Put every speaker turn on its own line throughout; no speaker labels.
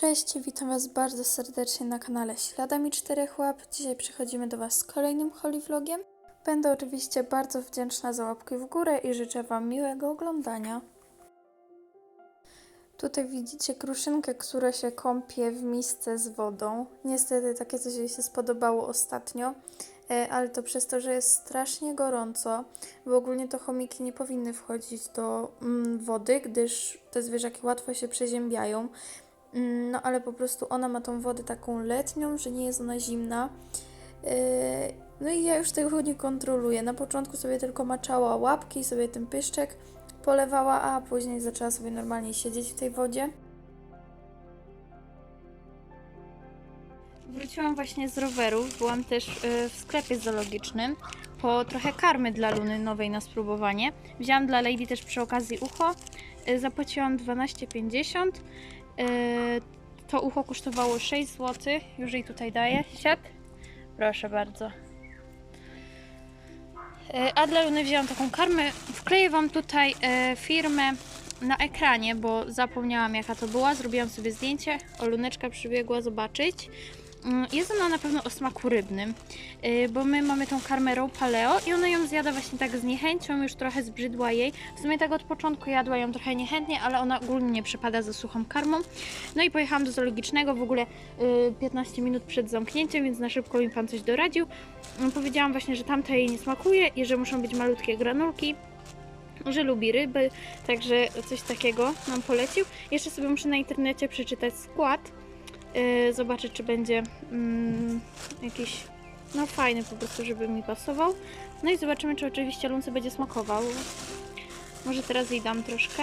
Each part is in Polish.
Cześć, witam Was bardzo serdecznie na kanale Śladami Czterech Łap. Dzisiaj przychodzimy do Was z kolejnym Holy Vlogiem. Będę oczywiście bardzo wdzięczna za łapki w górę i życzę Wam miłego oglądania. Tutaj widzicie kruszynkę, która się kąpie w misce z wodą. Niestety takie coś jej się spodobało ostatnio, e, ale to przez to, że jest strasznie gorąco, bo ogólnie to chomiki nie powinny wchodzić do mm, wody, gdyż te zwierzaki łatwo się przeziębiają. Mm, No ale po prostu ona ma tą wodę taką letnią, że nie jest ona zimna. Yy, No i ja już tego nie kontroluję. Na początku sobie tylko maczała łapki, sobie ten pyszczek polewała, a później zaczęła sobie normalnie siedzieć w tej wodzie. Wróciłam właśnie z rowerów, byłam też y, w sklepie zoologicznym po trochę karmy dla Luny nowej na spróbowanie. Wzięłam dla Lady też przy okazji ucho, y, zapłaciłam 12,50. Y, To ucho kosztowało 6 zł, już jej tutaj daję. Siad? Proszę bardzo. Y, A dla Luny wzięłam taką karmę. Wkleję Wam tutaj y, firmę na ekranie, bo zapomniałam jaka to była. Zrobiłam sobie zdjęcie. O, Luneczka przybiegła zobaczyć. Mm, Jest ona na pewno o smaku rybnym, yy, bo my mamy tą karmę paleo i ona ją zjada właśnie tak z niechęcią, już trochę zbrzydła jej. W sumie tak od początku jadła ją trochę niechętnie, ale ona ogólnie nie przypada za suchą karmą. No i pojechałam do zoologicznego w ogóle yy, 15 minut przed zamknięciem, więc na szybko mi pan coś doradził. Yy, Powiedziałam właśnie, że tamta jej nie smakuje i że muszą być malutkie granulki że lubi ryby, także coś takiego nam polecił. Jeszcze sobie muszę na internecie przeczytać skład, yy, zobaczyć czy będzie mm, jakiś no fajny po prostu, żeby mi pasował. No i zobaczymy, czy oczywiście lunce będzie smakował. Może teraz jej dam troszkę.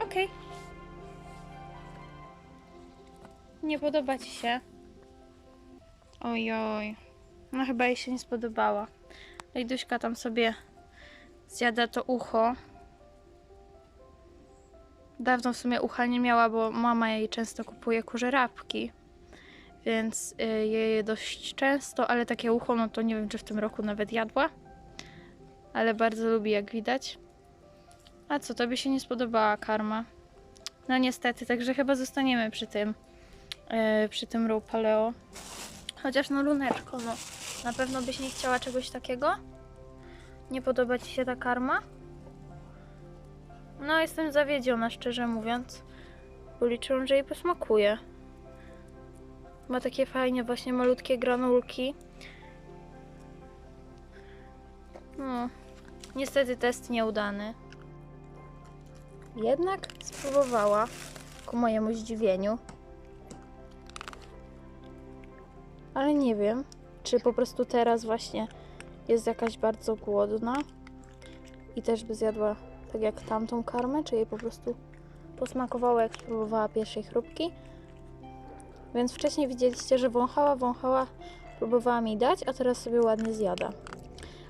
Okej. Nie podoba Ci się? Ojoj. No chyba jej się nie spodobała. Lejduśka tam sobie zjada to ucho. Dawno w sumie ucha nie miała, bo mama jej często kupuje kurzerapki. Więc y, je je dość często, ale takie ucho, no to nie wiem, czy w tym roku nawet jadła. Ale bardzo lubi, jak widać. A co, tobie się nie spodobała karma? No niestety, także chyba zostaniemy przy tym, y, przy tym row paleo. Chociaż no luneczko, no na pewno byś nie chciała czegoś takiego? Nie podoba Ci się ta karma? No jestem zawiedziona, szczerze mówiąc. Bo liczyłam, że jej posmakuje. Ma takie fajnie właśnie malutkie granulki. No, niestety test nieudany. Jednak spróbowała, ku mojemu zdziwieniu. Ale nie wiem, czy po prostu teraz właśnie jest jakaś bardzo głodna i też by zjadła tak jak tamtą karmę, czy jej po prostu posmakowało jak spróbowała pierwszej chrupki. Więc wcześniej widzieliście, że wąchała, wąchała, próbowała mi dać, a teraz sobie ładnie zjada.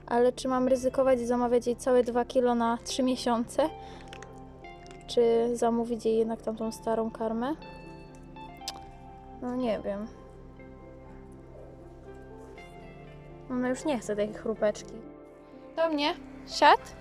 Ale czy mam ryzykować i zamawiać jej całe 2 kilo na 3 miesiące? Czy zamówić jej jednak tamtą starą karmę? No nie wiem. Ona już nie chce tej chrupeczki. Do mnie. Siad.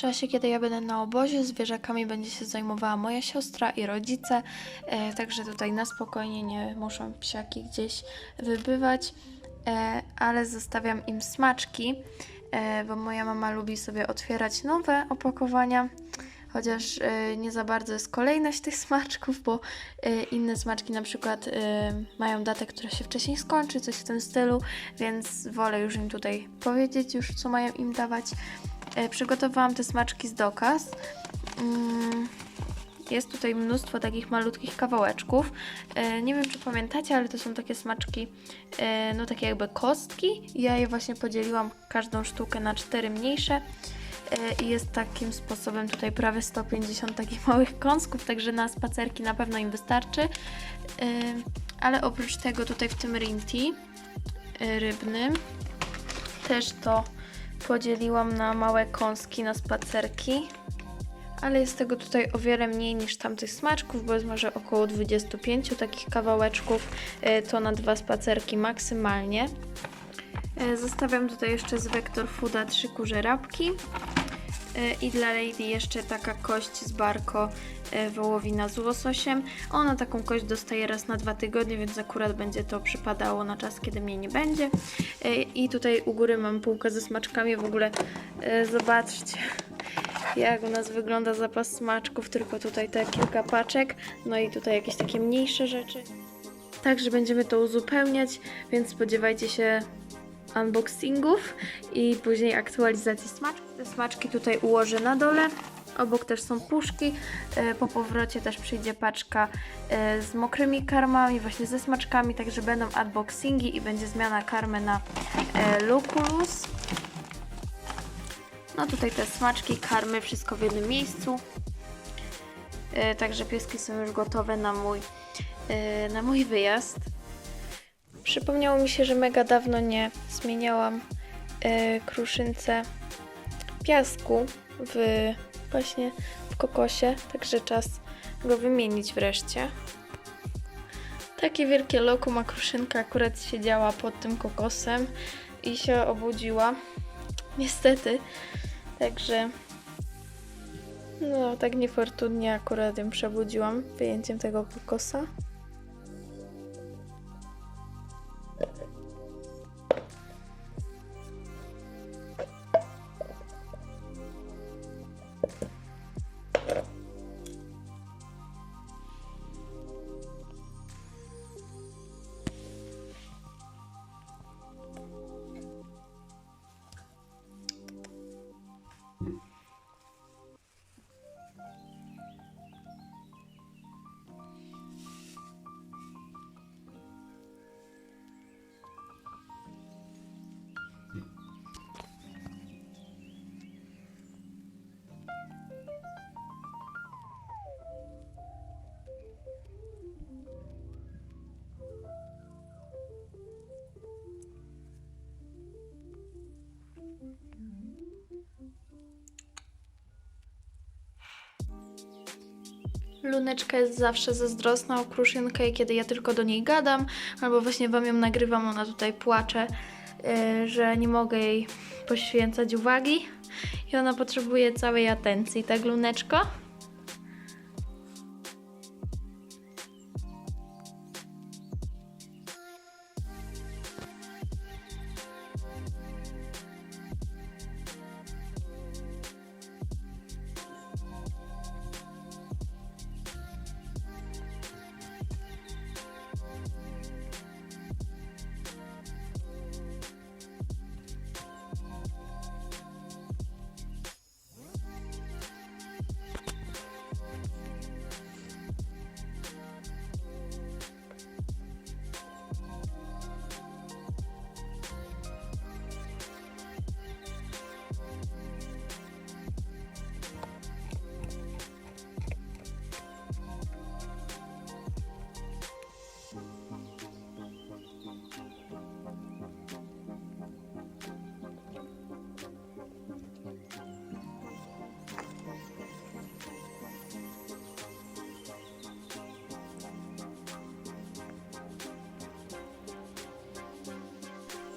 Czasie, kiedy ja będę na obozie, zwierzakami będzie się zajmowała moja siostra i rodzice, e, także tutaj na spokojnie nie muszą psiaki gdzieś wybywać, e, ale zostawiam im smaczki, e, bo moja mama lubi sobie otwierać nowe opakowania. Chociaż e, nie za bardzo jest kolejność tych smaczków, bo e, inne smaczki na przykład e, mają datę, która się wcześniej skończy, coś w tym stylu, więc wolę już im tutaj powiedzieć już, co mają im dawać. E, przygotowałam te smaczki z dokas. Mm, jest tutaj mnóstwo takich malutkich kawałeczków. E, nie wiem, czy pamiętacie, ale to są takie smaczki, e, no takie jakby kostki. Ja je właśnie podzieliłam każdą sztukę na cztery mniejsze. I jest takim sposobem tutaj prawie 150 takich małych kąsków, także na spacerki na pewno im wystarczy. Ale oprócz tego tutaj w tym rinti rybnym też to podzieliłam na małe kąski na spacerki. Ale jest tego tutaj o wiele mniej niż tamtych smaczków, bo jest może około 25 takich kawałeczków. E, To na dwa spacerki maksymalnie. E, Zostawiam tutaj jeszcze z Vector Fooda trzy kurze rabki. E, I dla Lady jeszcze taka kość z barko e, wołowina z łososiem. Ona taką kość dostaje raz na dwa tygodnie, więc akurat będzie to przypadało na czas, kiedy mnie nie będzie. E, I tutaj u góry mam półkę ze smaczkami. W ogóle zobaczcie, jak u nas wygląda zapas smaczków. Tylko tutaj te kilka paczek, no i tutaj jakieś takie mniejsze rzeczy. Także będziemy to uzupełniać, więc spodziewajcie się unboxingów i później aktualizacji smaczków. Te smaczki tutaj ułożę na dole. Obok też są puszki. E, Po powrocie też przyjdzie paczka e, z mokrymi karmami, właśnie ze smaczkami, także będą unboxingi i będzie zmiana karmy na e, Luculus. No tutaj te smaczki, karmy, wszystko w jednym miejscu. Także pieski są już gotowe na mój, na mój wyjazd. Przypomniało mi się, że mega dawno nie zmieniałam e, kruszynce piasku w właśnie w kokosie, także czas go wymienić wreszcie. Takie wielkie lokum, a kruszynka akurat siedziała pod tym kokosem i się obudziła. Niestety. Także no tak niefortunnie akurat ją przebudziłam wyjęciem tego kokosa. Luneczka jest zawsze zazdrosna o kruszynkę kiedy ja tylko do niej gadam, albo właśnie Wam ją nagrywam, ona tutaj płacze, yy, że nie mogę jej poświęcać uwagi i ona potrzebuje całej atencji, tak Luneczko?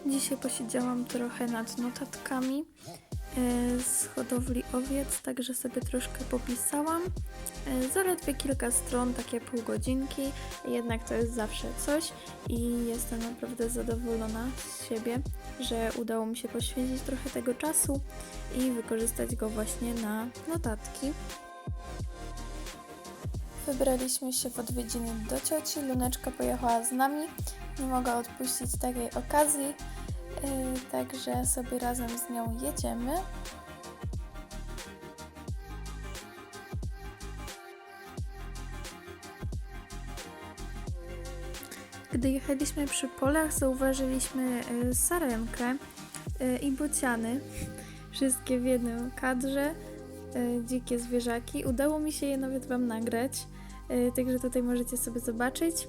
Dzisiaj posiedziałam trochę nad notatkami e, z hodowli owiec, także sobie troszkę popisałam. E, Zaledwie kilka stron, takie pół godzinki, jednak to jest zawsze coś i jestem naprawdę zadowolona z siebie, że udało mi się poświęcić trochę tego czasu i wykorzystać go właśnie na notatki. Wybraliśmy się w odwiedziny do cioci, Luneczka pojechała z nami, nie mogła odpuścić takiej okazji, yy, także sobie razem z nią jedziemy.
Gdy jechaliśmy przy polach, zauważyliśmy y, sarenkę y, i bociany, wszystkie w jednym kadrze, y, dzikie zwierzaki. Udało mi się je nawet Wam nagrać y, Także tutaj możecie sobie zobaczyć.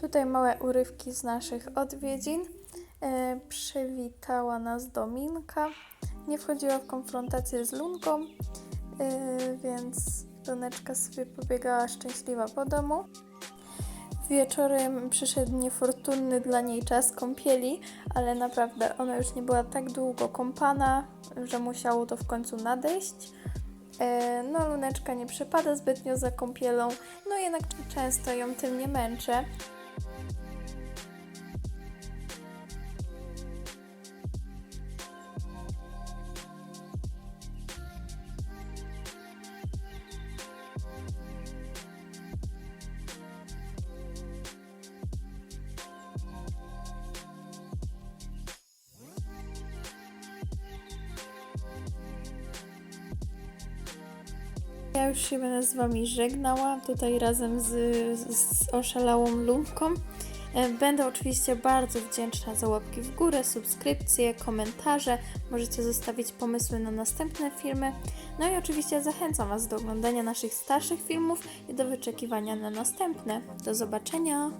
Tutaj małe urywki z naszych odwiedzin. E, przywitała nas Dominka. Nie wchodziła w konfrontację z Lunką, e, więc Luneczka sobie pobiegała szczęśliwa po domu. Wieczorem przyszedł niefortunny dla niej czas kąpieli, ale naprawdę ona już nie była tak długo kąpana, że musiało to w końcu nadejść. E, No, Luneczka nie przepada zbytnio za kąpielą, no jednak często ją tym nie męczę. Ja już się będę z Wami żegnała, tutaj razem z, z oszalałą Lunką. E, Będę oczywiście bardzo wdzięczna za łapki w górę, subskrypcje, komentarze. Możecie zostawić pomysły na następne filmy. No i oczywiście zachęcam Was do oglądania naszych starszych filmów i do wyczekiwania na następne. Do zobaczenia!